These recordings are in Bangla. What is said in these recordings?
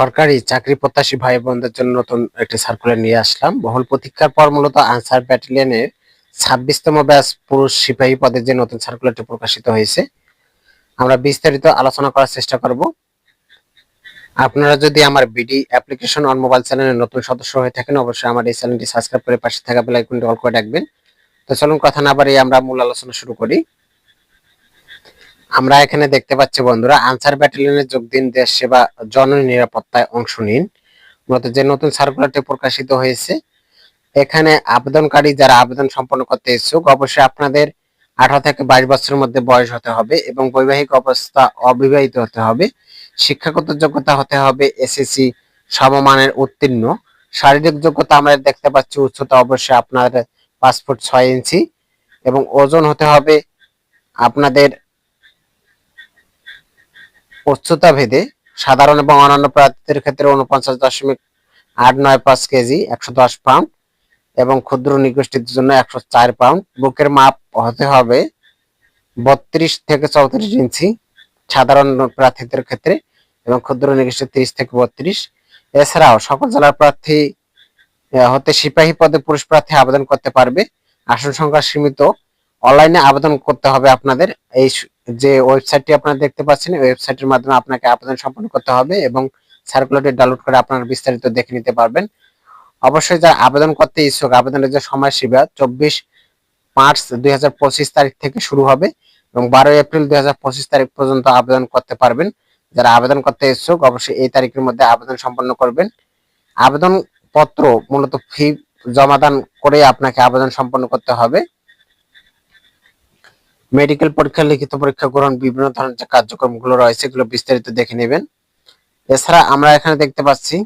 সরকারি চাকরি প্রত্যাশী ভাই বোনদের জন্য নতুন একটি সার্কুলার নিয়ে আসলাম। বহুল প্রতীক্ষার পর মূলত আনসার ব্যাটালিয়নের ছাব্বিশতম ব্যাস পুরুষ সিপাহী পদের যে নতুন সার্কুলারটি প্রকাশিত হয়েছে, আমরা বিস্তারিত আলোচনা করার চেষ্টা করব। আপনারা যদি আমার বিডি অ্যাপ্লিকেশন অন মোবাইল চ্যানেলের নতুন সদস্য হয়ে থাকেন, অবশ্যই আমার এই চ্যানেলটি সাবস্ক্রাইব করে পাশে থাকা বেল আইকনটি অল করে রাখবেন। তো চলুন কথা না বাড়িয়ে আমরা মূল আলোচনা শুরু করি। আমরা এখানে দেখতে পাচ্ছি বন্ধুরা, আনসার ব্যাটালিয়নে যোগ দিন, দেশ সেবা, জননী নিরাপত্তায় অংশ নিন। মূলত যে নতুন সার্কুলারটি প্রকাশিত হয়েছে, এখানে আবেদনকারী যারা আবেদন সম্পন্ন করতে ইচ্ছুক, অবশ্যই আপনাদের আঠারো থেকে বাইশ বছরের মধ্যে বয়স হতে হবে এবং বৈবাহিক অবস্থা অবিবাহিত হতে হবে। শিক্ষাগত যোগ্যতা হতে হবে, এসএসসি সমমানের উত্তীর্ণ। শারীরিক যোগ্যতা আমরা দেখতে পাচ্ছি, উচ্চতা অবশ্যই আপনার ফুট ছয় ইঞ্চি এবং ওজন হতে হবে আপনাদের উচ্চতা ভেদে সাধারণ এবং অন্যান্য প্রার্থীদের ক্ষেত্রে উনপঞ্চাশ দশমিক আট নয় পাঁচ কেজি, একশো দশ পাউন্ড এবং ক্ষুদ্র নিগোষ্ঠীর জন্য একশো চার পাউন্ড। বুকের মাপ হতে হবে বত্রিশ থেকে চৌত্রিশ ইঞ্চি, সাধারণ প্রার্থীদের ক্ষেত্রে এবং ক্ষুদ্র নিগোষ্ঠী তিরিশ থেকে বত্রিশ। এছাড়াও সকল জেলার প্রার্থী হতে সিপাহী পদে পুরুষ প্রার্থী আবেদন করতে পারবে। আসন সংখ্যা সীমিত অনলাইনে আবেদন করতে হবে আপনাদের। এই যে ওয়েবসাইটটি আপনারা দেখতে পাচ্ছেন ওয়েবসাইটের মাধ্যমে আপনাকে আবেদন সম্পন্ন করতে হবে এবং সার্কুলারটি ডাউনলোড করে আপনারা বিস্তারিত দেখে নিতে পারবেন। অবশ্যই যারা আবেদন করতে ইচ্ছুক, আবেদনের যে সময়সীমা, চব্বিশ মার্চ দুই হাজার পঁচিশ তারিখ থেকে শুরু হবে এবং বারোই এপ্রিল দুই হাজার পঁচিশ তারিখ পর্যন্ত আবেদন করতে পারবেন। যারা আবেদন করতে ইচ্ছুক, অবশ্যই এই তারিখের মধ্যে আবেদন সম্পন্ন করবেন। আবেদন পত্র মূলত ফি জমাদান করে আপনাকে আবেদন সম্পন্ন করতে হবে। মেডিকেল পরীক্ষা, লিখিত পরীক্ষা গ্রহণ, বিভিন্ন ধরনের যে কার্যক্রমগুলো রয়েছে, এগুলো বিস্তারিত দেখে নেবেন। এছাড়া আমরা এখানে দেখতে পাচ্ছি,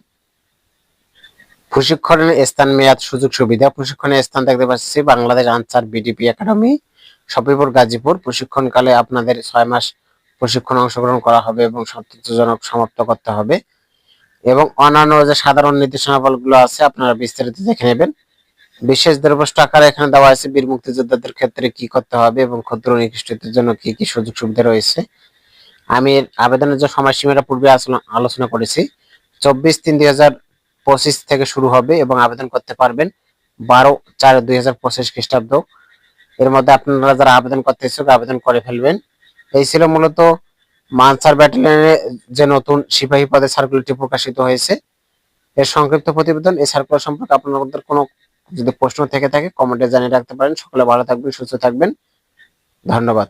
প্রশিক্ষণের স্থান, মেয়াদ, সুযোগ, সুবিধা। প্রশিক্ষণের স্থান দেখতে পাচ্ছি, বাংলাদেশ আনসার বিডিপি একাডেমি সফিপুর গাজীপুর। প্রশিক্ষণকালে আপনাদের ছয় মাস প্রশিক্ষণ অংশগ্রহণ করা হবে এবং সন্তোষজনক সমাপ্ত করতে হবে। এবং অন্যান্য যে সাধারণ নির্দেশনাবলগুলো আছে, আপনারা বিস্তারিত দেখে নেবেন। বিশেষ দ্রব্যষ্ট আকারে এখানে দেওয়া আছে বীর মুক্তিযোদ্ধাদের ক্ষেত্রে কি করতে হবে এবং ক্ষুদ্র নিকৃষ্টদের জন্য কি কি সুযোগ সুবিধা রয়েছে? আমি আবেদনের যে সময়সীমাটা পূর্বে আলোচনা- করেছি। চব্বিশ তিন দুই হাজার পঁচিশ থেকে শুরু হবে এবং আবেদন করতে পারবেন বারো চার দুই হাজার পঁচিশ খ্রিস্টাব্দ। এর মধ্যে আপনারা যারা আবেদন করতে ইচ্ছুক আবেদন করে ফেলবেন। এই ছিল মূলত মানসার ব্যাটালিয়নে যে নতুন সিপাহী পদে সার্কুলারটি প্রকাশিত হয়েছে। এর সংক্ষিপ্ত প্রতিবেদন, এই সার্কুলার সম্পর্কে আপনাদের কোনো যদি প্রশ্ন থেকে থাকে কমেন্টে জানিয়ে রাখতে পারেন। সকলে ভালো থাকবেন সুস্থ থাকবেন। ধন্যবাদ।